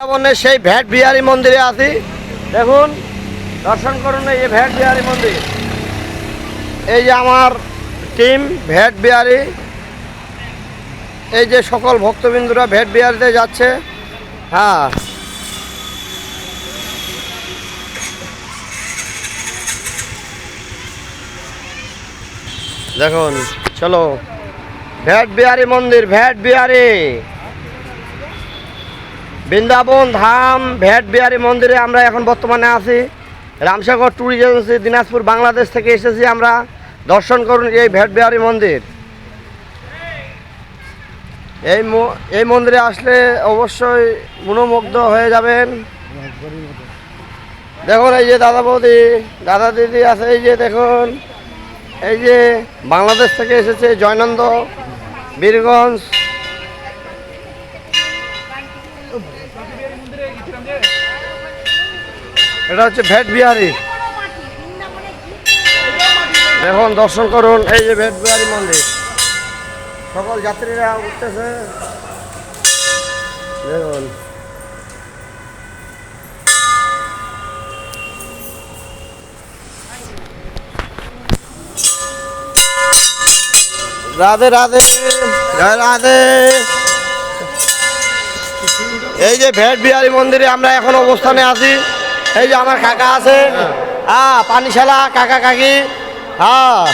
বৃন্দাবনের সেই ভ্যাট বিহারী মন্দিরে আছি। দেখুন, দর্শন করুন এই যে ভ্যাট বিহারী মন্দির। এই যে আমার টিম ভ্যাট বিহারী। এই যে সকল ভক্তবিন্দুরা ভ্যাট বিহারিতে যাচ্ছে। হ্যাঁ। দেখুন, চলো। ভ্যাট বিহারী মন্দির, ভ্যাট বিহারী। বৃন্দাবন, ধাম ভ্যাট বিহারী মন্দিরে আমরা এখন বর্তমানে আছি। রামসাগর ট্যুরিস্ট এজেন্সি দিনাজপুর, বাংলাদেশ থেকে এসেছি আমরা। দর্শন করুন এই ভ্যাট বিহারী মন্দির। এই এই মন্দিরে আসলে অবশ্যই মনোমুগ্ধ হয়ে যাবেন। দেখুন এই যে দাদা বৌদি, দাদা দিদি আছে, এই যে দেখুন, এই যে বাংলাদেশ থেকে এসেছে জয়নন্দ, বীরগঞ্জ এটা হচ্ছে ভেট বিহারি। দেখুন দর্শন করুন, এই যে ভেট বিহারি মন্দির। সকল যাত্রীরা উঠতেছে। দেখুন। রাধে রাধে রাধে। এই যে ভেট বিহারী মন্দিরে আমরা এখন অবস্থানে আছি। এই যে আমার কাকা আছে। হ্যাঁ। পানিশালা কাকা কাকি হ্যাঁ।